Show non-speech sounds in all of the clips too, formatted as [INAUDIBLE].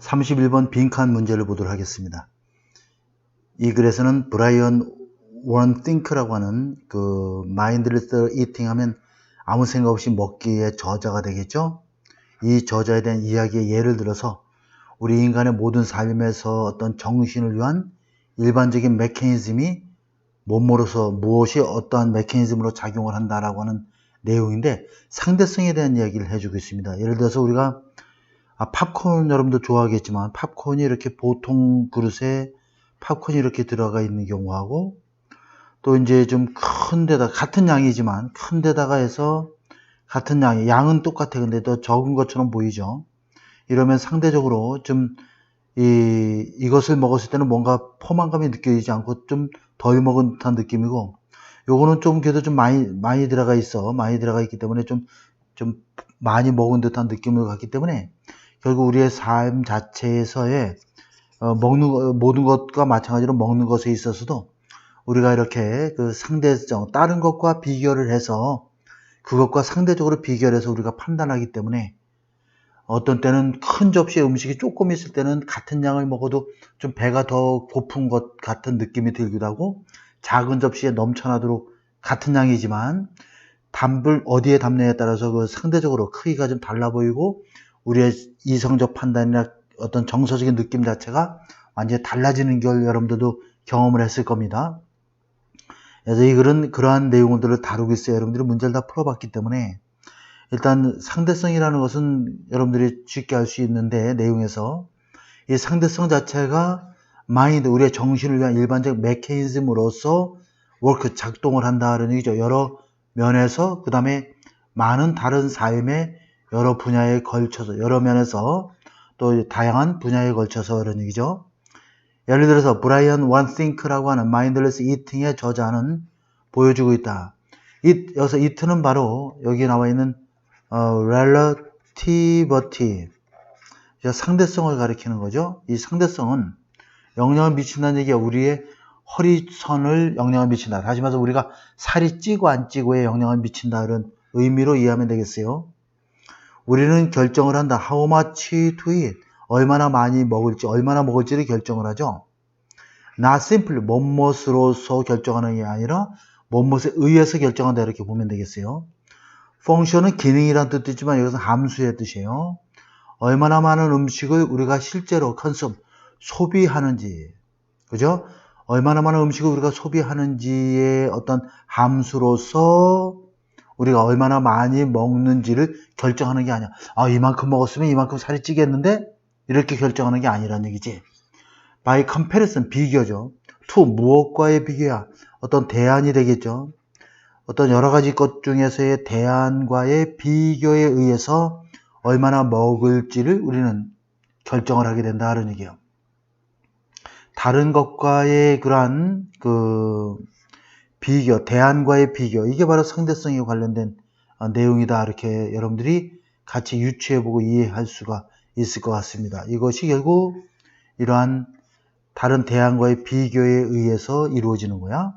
31번 빈칸 문제를 보도록 하겠습니다. 이 글에서는 브라이언 원 띵크라고 하는 그 마인드리스 이팅 하면 아무 생각 없이 먹기의 저자가 되겠죠. 이 저자에 대한 이야기의 예를 들어서 우리 인간의 모든 삶에서 어떤 정신을 위한 일반적인 메커니즘이 몸으로서 무엇이 어떠한 메커니즘으로 작용을 한다라고 하는 내용인데 상대성에 대한 이야기를 해주고 있습니다. 예를 들어서 우리가 아, 팝콘 여러분도 좋아하겠지만 팝콘이 이렇게 보통 그릇에 팝콘이 이렇게 들어가 있는 경우하고 또 이제 좀 큰 데다 같은 양이지만 큰 데다가 해서 같은 양이 양은 똑같아 근데 더 적은 것처럼 보이죠. 이러면 상대적으로 좀 이, 이것을 먹었을 때는 뭔가 포만감이 느껴지지 않고 좀 덜 먹은 듯한 느낌이고 요거는 좀 그래도 좀 많이 많이 들어가 있어 많이 들어가 있기 때문에 좀좀 많이 먹은 듯한 느낌을 갖기 때문에 결국 우리의 삶 자체에서의 어, 먹는 거- 모든 것과 마찬가지로 먹는 것에 있어서도 우리가 이렇게 그 상대성 다른 것과 비교를 해서 그것과 상대적으로 비교를 해서 우리가 판단하기 때문에 어떤 때는 큰 접시에 음식이 조금 있을 때는 같은 양을 먹어도 좀 배가 더 고픈 것 같은 느낌이 들기도 하고 작은 접시에 넘쳐나도록 같은 양이지만 담을 어디에 담느냐에 따라서 그 상대적으로 크기가 좀 달라 보이고 우리의 이성적 판단이나 어떤 정서적인 느낌 자체가 완전히 달라지는 걸 여러분들도 경험을 했을 겁니다. 그래서 이 글은 그러한 내용들을 다루고 있어요. 여러분들이 문제를 다 풀어봤기 때문에 일단 상대성이라는 것은 여러분들이 쉽게 알 수 있는데 내용에서 이 상대성 자체가 마인드 우리의 정신을 위한 일반적 메커니즘으로서 워크 작동을 한다는 얘기죠. 여러 면에서 그 다음에 많은 다른 삶의 여러 분야에 걸쳐서 여러 면에서 또 다양한 분야에 걸쳐서 그런 얘기죠. 예를 들어서 브라이언 원싱크라고 하는 마인드레스 이팅의 저자는 보여주고 있다. 이, 여기서 이트는 바로 여기 나와 있는 어, relativity 상대성을 가리키는 거죠. 이 상대성은 영향을 미친다는 얘기가 우리의 허리선을 영향을 미친다. 다시 말해서 우리가 살이 찌고 안 찌고에 영향을 미친다. 이런 의미로 이해하면 되겠어요. 우리는 결정을 한다. How much to eat. 얼마나 많이 먹을지, 얼마나 먹을지를 결정을 하죠. Not simply 뭐뭇으로서 결정하는 게 아니라 뭐뭇에 의해서 결정한다. 이렇게 보면 되겠어요. 펑션은 기능이란 뜻도 있지만 여기서 함수의 뜻이에요. 얼마나 많은 음식을 우리가 실제로 컨섬, 소비하는지. 그죠? 얼마나 많은 음식을 우리가 소비하는지의 어떤 함수로서 우리가 얼마나 많이 먹는지를 결정하는 게 아니야. 아, 이만큼 먹었으면 이만큼 살이 찌겠는데? 이렇게 결정하는 게 아니란 얘기지. by comparison, 비교죠. to, 무엇과의 비교야? 어떤 대안이 되겠죠. 어떤 여러 가지 것 중에서의 대안과의 비교에 의해서 얼마나 먹을지를 우리는 결정을 하게 된다. 하는 얘기예요. 다른 것과의 그러한 그 비교, 대안과의 비교, 이게 바로 상대성에 관련된 어, 내용이다. 이렇게 여러분들이 같이 유추해보고 이해할 수가 있을 것 같습니다. 이것이 결국 이러한 다른 대안과의 비교에 의해서 이루어지는 거야.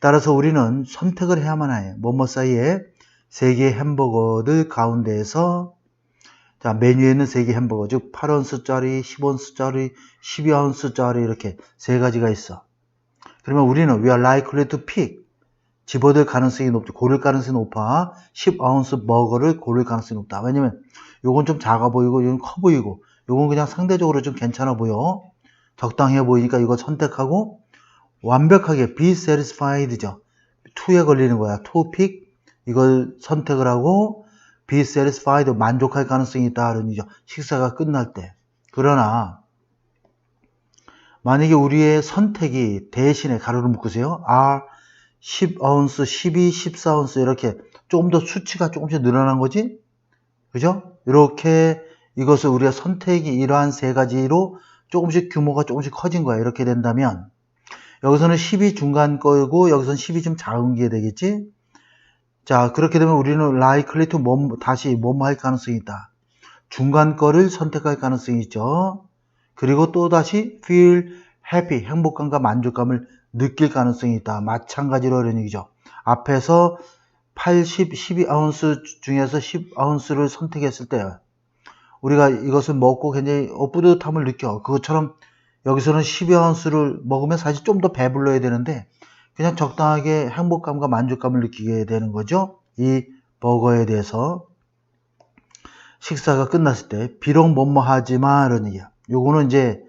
따라서 우리는 선택을 해야만 해. 뭐뭐 사이에 세 개의 햄버거들 가운데에서 자, 메뉴에 있는 세 개 햄버거, 즉 8온스짜리, 10온스짜리, 12온스짜리 이렇게 세 가지가 있어. 그러면 우리는 we are likely to pick 집어들 가능성이 높죠. 고를 가능성이 높아. 10아운스 버거를 고를 가능성이 높다. 왜냐면 요건 좀 작아 보이고 요건 커 보이고 요건 그냥 상대적으로 좀 괜찮아 보여. 적당해 보이니까 이거 선택하고 완벽하게 be satisfied죠. to에 걸리는 거야. to pick 이걸 선택을 하고 be satisfied 만족할 가능성이 있다. 얘기죠. 식사가 끝날 때. 그러나 만약에 우리의 선택이 대신에 가로를 묶으세요. are 10아운스, 12, 14아운스 이렇게 조금 더 수치가 조금씩 늘어난 거지? 그죠? 이렇게 이것을 우리가 선택이 이러한 세 가지로 조금씩 규모가 조금씩 커진 거야. 이렇게 된다면 여기서는 10이 중간 거고 여기서는 10이 좀 작은 게 되겠지? 자, 그렇게 되면 우리는 likely to 뭐, 다시 뭐뭐 할 가능성이 있다. 중간 거를 선택할 가능성이 있죠. 그리고 또 다시 feel happy, 행복감과 만족감을 느낄 가능성이 있다. 마찬가지로 이런 얘기죠. 앞에서 80, 12아운스 중에서 10아운스를 선택했을 때 우리가 이것을 먹고 굉장히 어, 뿌듯함을 느껴. 그것처럼 여기서는 12언스를 먹으면 사실 좀 더 배불러야 되는데 그냥 적당하게 행복감과 만족감을 느끼게 되는 거죠. 이 버거에 대해서 식사가 끝났을 때 비록 뭐뭐 하지만 이런 얘기야. 요거는 이제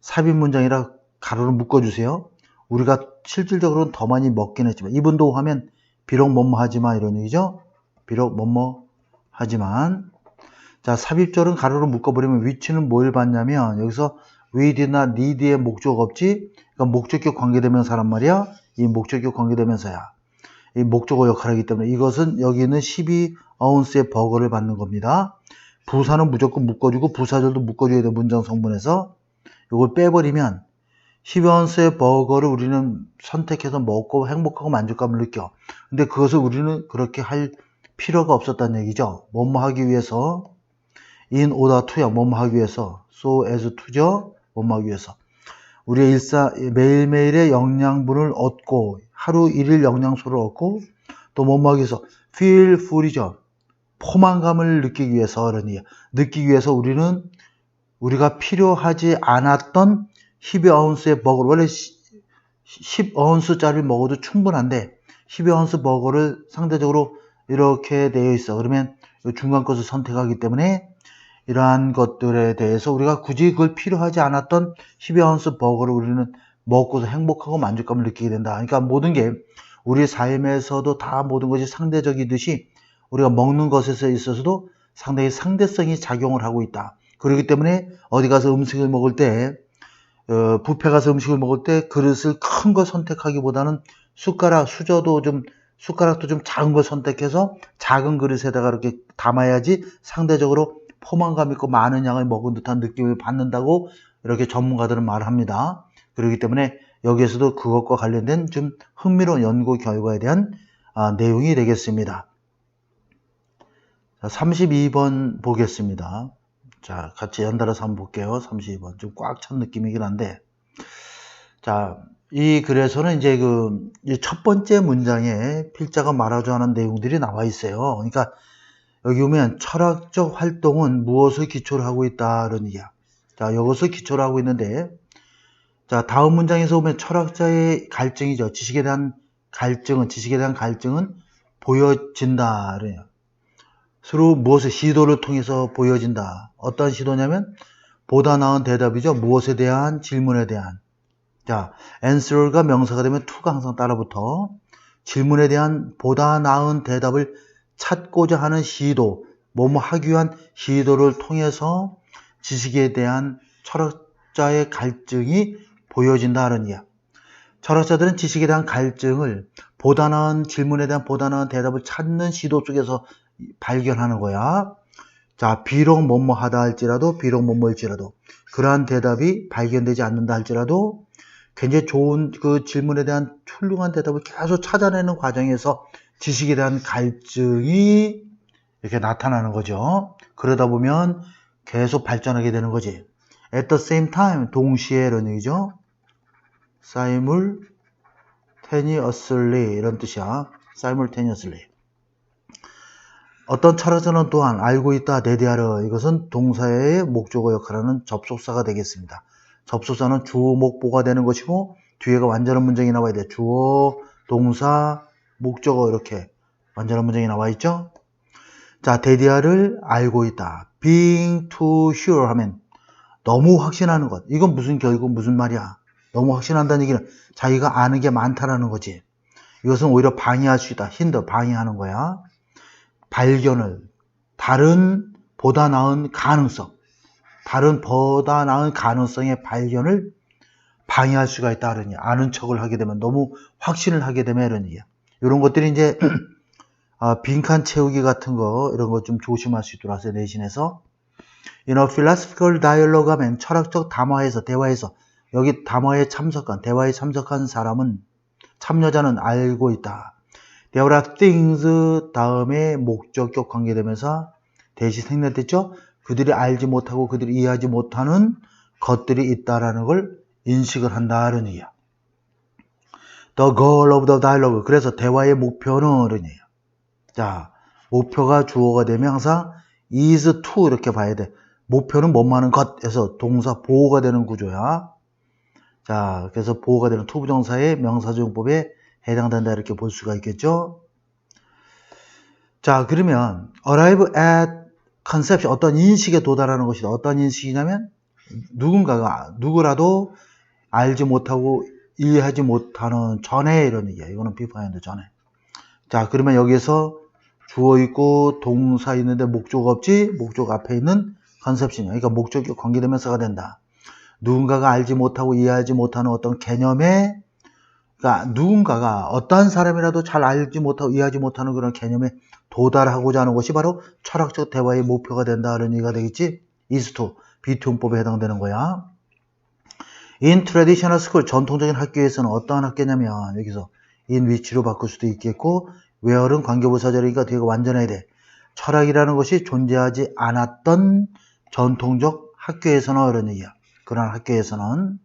삽입 문장이라 가로로 묶어주세요. 우리가 실질적으로는 더 많이 먹긴 했지만 이분도 하면 비록 뭐뭐 하지만 이런 얘기죠. 비록 뭐뭐 하지만 자 삽입절은 가로로 묶어버리면 위치는 뭘 받냐면 여기서 with나 need의 목적 없지 그러니까 목적격 관계대명사란 말이야 이 목적격 관계대명사야 이 목적어 역할을 하기 때문에 이것은 여기 있는 12 어운스의 버거를 받는 겁니다 부사는 무조건 묶어주고 부사절도 묶어줘야 돼 문장 성분에서. 이걸 빼버리면 12어운스의 버거를 우리는 선택해서 먹고 행복하고 만족감을 느껴. 근데 그것을 우리는 그렇게 할 필요가 없었다는 얘기죠. 뭐뭐 하기 위해서? in order to야 뭐뭐 하기 위해서? so as to죠? 뭐뭐 하기 위해서? 우리의 일사 매일매일의 영양분을 얻고 하루 일일 영양소를 얻고 또 뭐뭐 하기 위해서? feel full이죠 포만감을 느끼기 위해서 그러니 느끼기 위해서 우리는 우리가 필요하지 않았던 12어운스의 버거를 원래 10 어운스짜리 먹어도 충분한데 12어운스 버거를 상대적으로 이렇게 되어 있어 그러면 중간 것을 선택하기 때문에 이러한 것들에 대해서 우리가 굳이 그걸 필요하지 않았던 12아운스 버거를 우리는 먹고서 행복하고 만족감을 느끼게 된다. 그러니까 모든 게 우리 삶에서도 다 모든 것이 상대적이듯이 우리가 먹는 것에서 있어서도 상당히 상대성이 작용을 하고 있다. 그렇기 때문에 어디 가서 음식을 먹을 때, 어, 뷔페 가서 음식을 먹을 때 그릇을 큰 거 선택하기보다는 숟가락, 수저도 좀, 숟가락도 좀 작은 거 선택해서 작은 그릇에다가 이렇게 담아야지 상대적으로 포만감 있고 많은 양을 먹은 듯한 느낌을 받는다고 이렇게 전문가들은 말합니다. 그렇기 때문에 여기에서도 그것과 관련된 좀 흥미로운 연구 결과에 대한 아, 내용이 되겠습니다. 자, 32번 보겠습니다. 자, 같이 연달아서 한번 볼게요. 32번. 좀 꽉 찬 느낌이긴 한데. 자, 이 글에서는 이제 그, 첫 번째 문장에 필자가 말하자 하는 내용들이 나와 있어요. 그러니까 여기 보면 철학적 활동은 무엇을 기초로 하고 있다 그런 얘기야. 자, 이것을 기초로 하고 있는데 자, 다음 문장에서 보면 철학자의 갈증이죠. 지식에 대한 갈증은 지식에 대한 갈증은 보여진다 그래요. 서로 무엇을 시도를 통해서 보여진다. 어떤 시도냐면 보다 나은 대답이죠. 무엇에 대한 질문에 대한. 자, answer가 명사가 되면 to가 항상 따라붙어. 질문에 대한 보다 나은 대답을 찾고자 하는 시도, 뭐뭐 하기 위한 시도를 통해서 지식에 대한 철학자의 갈증이 보여진다는 이야. 철학자들은 지식에 대한 갈증을 보다 나은 질문에 대한 보다 나은 대답을 찾는 시도 속에서 발견하는 거야. 자, 비록 뭐뭐 하다 할지라도, 비록 뭐뭐일지라도, 그러한 대답이 발견되지 않는다 할지라도, 굉장히 좋은 그 질문에 대한 훌륭한 대답을 계속 찾아내는 과정에서 지식에 대한 갈증이 이렇게 나타나는 거죠. 그러다 보면 계속 발전하게 되는 거지. At the same time, 동시에 이런 얘기죠. simultaneously 이런 뜻이야. simultaneously. 어떤 철학자는 또한 알고 있다, 내대하려 이것은 동사의 목적어 역할하는 접속사가 되겠습니다. 접속사는 주어, 목보가 되는 것이고 뒤에가 완전한 문장이 나와야 돼. 주어, 동사, 목적어 이렇게 완전한 문장이 나와 있죠. 자, 데디아를 알고 있다. being too sure 하면 너무 확신하는 것. 이건 무슨 결국 무슨 말이야? 너무 확신한다는 얘기는 자기가 아는 게 많다라는 거지. 이것은 오히려 방해할 수 있다. 힌더 방해하는 거야. 발견을 다른 보다 나은 가능성, 다른 보다 나은 가능성의 발견을 방해할 수가 있다. 그러니 아는 척을 하게 되면 너무 확신을 하게 되면 얘기야. 이런 것들이 이제 [CLEARS THROAT] 아, 빈칸 채우기 같은 거 이런 거 좀 조심할 수 있도록 하세요 내신에서 you know, philosophical dialogue 하면 철학적 담화에서 대화에서 여기 담화에 참석한 대화에 참석한 사람은 참여자는 알고 있다 there are things 다음에 목적격 관계되면서 대시 생략됐죠 그들이 알지 못하고 그들이 이해하지 못하는 것들이 있다라는 걸 인식을 한다는 얘기야 The goal of the dialogue. 그래서 대화의 목표는 이에요. 자, 목표가 주어가 되면 항상 is to 이렇게 봐야 돼. 목표는 뭐뭐하는 것에서 동사 보호가 되는 구조야. 자, 그래서 보호가 되는 투부정사의 명사조용법에 해당된다 이렇게 볼 수가 있겠죠. 자, 그러면 arrive at conception 어떤 인식에 도달하는 것이다. 어떤 인식이냐면 누군가가 누구라도 알지 못하고 이해하지 못하는 전에 이런 얘기야. 이거는 비파인드 전에. 자, 그러면 여기서 주어 있고 동사 있는데 목적 없지? 목적 앞에 있는 컨셉션이야. 그러니까 목적이 관계되면서가 된다. 누군가가 알지 못하고 이해하지 못하는 어떤 개념에 그러니까 누군가가 어떠한 사람이라도 잘 알지 못하고 이해하지 못하는 그런 개념에 도달하고자 하는 것이 바로 철학적 대화의 목표가 된다는 얘기가 되겠지. 이스토 비투용법에 해당되는 거야. In traditional school 전통적인 학교에서는 어떠한 학교냐면 여기서 in which로 바꿀 수도 있겠고 where은 관계부사절이니까 뒤가 완전해야 돼. 철학이라는 것이 존재하지 않았던 전통적 학교에서는 이런 얘기야. 그런 학교에서는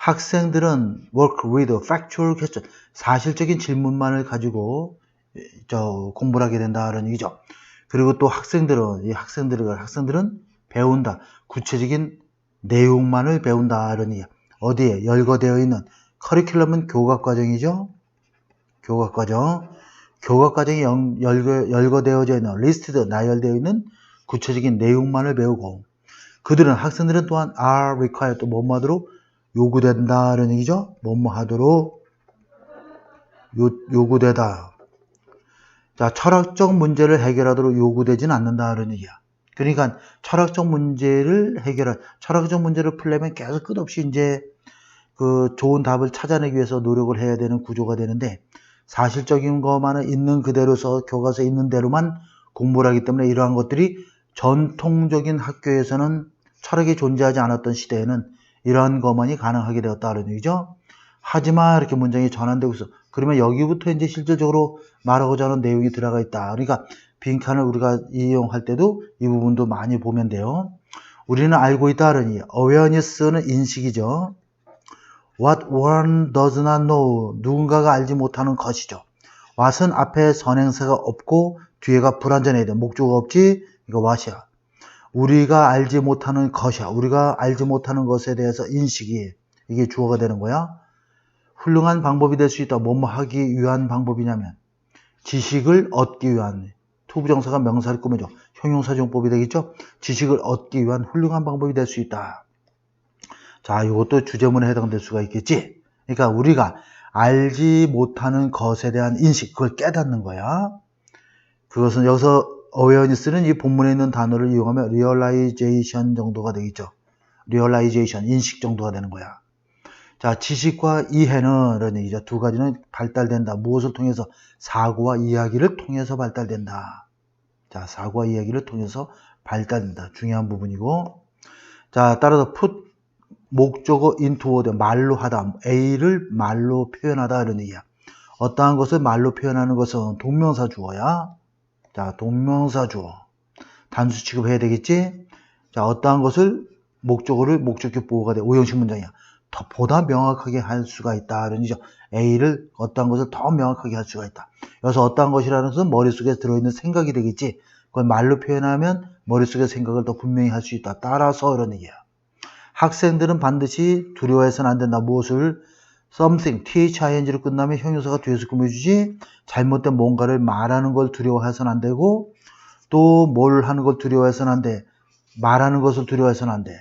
학생들은 work with factual question 사실적인 질문만을 가지고 저 공부를 하게 된다는 얘기죠. 그리고 또 학생들은 이 학생들은 학생들은 배운다 구체적인 내용만을 배운다는 얘기야. 어디에 열거되어 있는 커리큘럼은 교과 과정이죠. 교과 과정. 교과 과정이 연- 열거, 열거되어져 있는 리스트드 나열되어 있는 구체적인 내용만을 배우고 그들은 학생들은 또한 are required 또 뭐뭐 하도록 요구된다는 얘기죠. 뭐뭐 하도록 요, 요구되다. 자, 철학적 문제를 해결하도록 요구되진 않는다는 얘기야. 그러니까 철학적 문제를 해결할, 철학적 문제를 풀려면 계속 끝없이 이제 그 좋은 답을 찾아내기 위해서 노력을 해야 되는 구조가 되는데 사실적인 것만은 있는 그대로서 교과서에 있는 대로만 공부를 하기 때문에 이러한 것들이 전통적인 학교에서는 철학이 존재하지 않았던 시대에는 이러한 것만이 가능하게 되었다는 얘기죠. 하지만 이렇게 문장이 전환되고 있어. 그러면 여기부터 이제 실질적으로 말하고자 하는 내용이 들어가 있다. 그러니까 빈칸을 우리가 이용할 때도 이 부분도 많이 보면 돼요. 우리는 알고 있다는 이 awareness는 인식이죠. What one does not know 누군가가 알지 못하는 것이죠. what은 앞에 선행사가 없고 뒤에가 불완전해야 돼. 목조가 없지. 이거 what이야. 우리가 알지 못하는 것이야. 우리가 알지 못하는 것에 대해서 인식이 이게 주어가 되는 거야. 훌륭한 방법이 될 수 있다. 뭐뭐 하기 위한 방법이냐면 지식을 얻기 위한 투부정사가 명사를 꾸며줘. 형용사정법이 되겠죠. 지식을 얻기 위한 훌륭한 방법이 될 수 있다. 자, 이것도 주제문에 해당될 수가 있겠지. 그러니까 우리가 알지 못하는 것에 대한 인식, 그걸 깨닫는 거야. 그것은 여기서 awareness는 이 본문에 있는 단어를 이용하면 realization 정도가 되겠죠. realization, 인식 정도가 되는 거야. 자, 지식과 이해는 이런 얘기죠. 두 가지는 발달된다. 무엇을 통해서? 사고와 이야기를 통해서 발달된다. 자, 사고와 이야기를 통해서 발달된다. 중요한 부분이고. 자, 따라서 put 목적어 word 말로 하다. A를 말로 표현하다 이런 얘기야. 어떠한 것을 말로 표현하는 것은 동명사 주어야. 자, 동명사 주어. 단수 취급해야 되겠지? 자, 어떠한 것을 목적어를 목적격 보호가 돼. 오형식 문장이야. 더 보다 명확하게 할 수가 있다. 이런 얘기죠. A를 어떠한 것을 더 명확하게 할 수가 있다. 여기서 어떠한 것이라는 것은 머릿속에 들어있는 생각이 되겠지. 그걸 말로 표현하면 머릿속의 생각을 더 분명히 할 수 있다. 따라서 이런 얘기야. 학생들은 반드시 두려워해서는 안 된다. 무엇을? Something, thing로 끝나면 형용사가 뒤에서 꾸며주지. 잘못된 뭔가를 말하는 걸 두려워해서는 안 되고 또 뭘 하는 걸 두려워해서는 안 돼. 말하는 것을 두려워해서는 안 돼.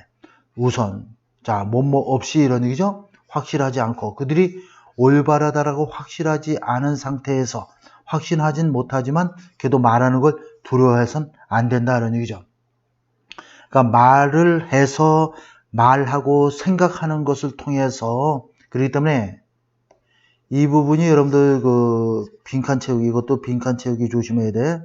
우선 자, 뭐뭐 없이 이런 얘기죠. 확실하지 않고 그들이 올바르다라고 확실하지 않은 상태에서 확신하진 못하지만 걔도 말하는 걸 두려워해선 안 된다 이런 얘기죠. 그러니까 말을 해서 말하고 생각하는 것을 통해서 그렇기 때문에 이 부분이 여러분들 그 빈칸 채우기 이것도 빈칸 채우기 조심해야 돼.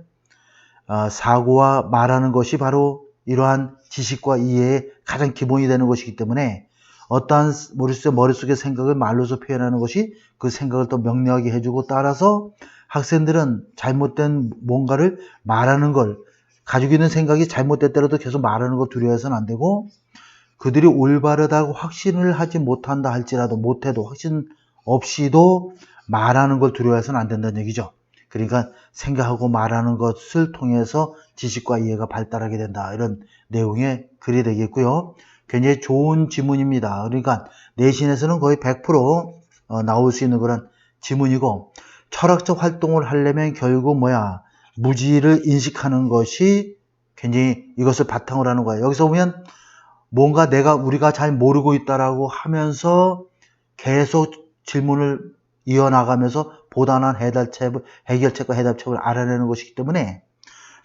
아, 사고와 말하는 것이 바로 이러한 지식과 이해의 가장 기본이 되는 것이기 때문에 어떠한 머릿속에, 머릿속의 생각을 말로서 표현하는 것이 그 생각을 더 명료하게 해주고 따라서 학생들은 잘못된 뭔가를 말하는 걸 가지고 있는 생각이 잘못됐더라도 계속 말하는 걸 두려워해서는 안 되고 그들이 올바르다고 확신을 하지 못한다 할지라도 못해도 확신 없이도 말하는 걸 두려워해서는 안 된다는 얘기죠. 그러니까 생각하고 말하는 것을 통해서 지식과 이해가 발달하게 된다. 이런 내용의 글이 되겠고요. 굉장히 좋은 지문입니다. 그러니까 내신에서는 거의 100% 어, 나올 수 있는 그런 지문이고 철학적 활동을 하려면 결국 뭐야 무지를 인식하는 것이 굉장히 이것을 바탕으로 하는 거야. 여기서 보면 뭔가 내가 우리가 잘 모르고 있다라고 하면서 계속 질문을 이어나가면서 보다난 해결책을, 해결책과 해답책을 알아내는 것이기 때문에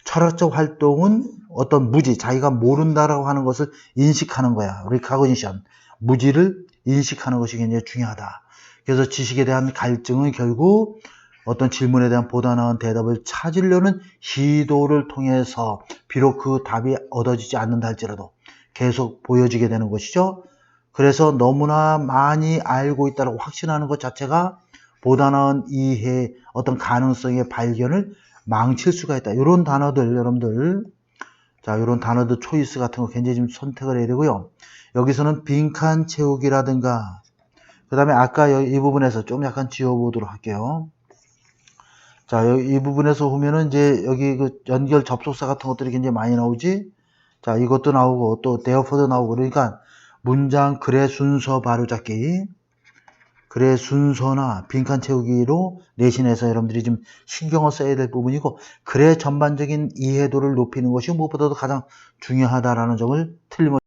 철학적 활동은 어떤 무지, 자기가 모른다라고 하는 것을 인식하는 거야. 리카고니션. 무지를 인식하는 것이 굉장히 중요하다. 그래서 지식에 대한 갈증은 결국 어떤 질문에 대한 보다 나은 대답을 찾으려는 시도를 통해서 비록 그 답이 얻어지지 않는다 할지라도 계속 보여지게 되는 것이죠. 그래서 너무나 많이 알고 있다고 확신하는 것 자체가 보다 나은 이해 어떤 가능성의 발견을 망칠 수가 있다. 이런 단어들 여러분들 자 이런 단어들 초이스 같은 거 굉장히 좀 선택을 해야 되고요. 여기서는 빈칸 채우기라든가 그 다음에 아까 이 부분에서 좀 약간 지워보도록 할게요. 자, 이 부분에서 보면은 이제 여기 그 연결 접속사 같은 것들이 굉장히 많이 나오지. 자, 이것도 나오고 또 therefore 도 나오고 그러니까 문장 글의 순서 바로잡기. 글의 순서나 빈칸 채우기로 내신에서 여러분들이 좀 신경을 써야 될 부분이고 글의 전반적인 이해도를 높이는 것이 무엇보다도 가장 중요하다라는 점을 틀림없이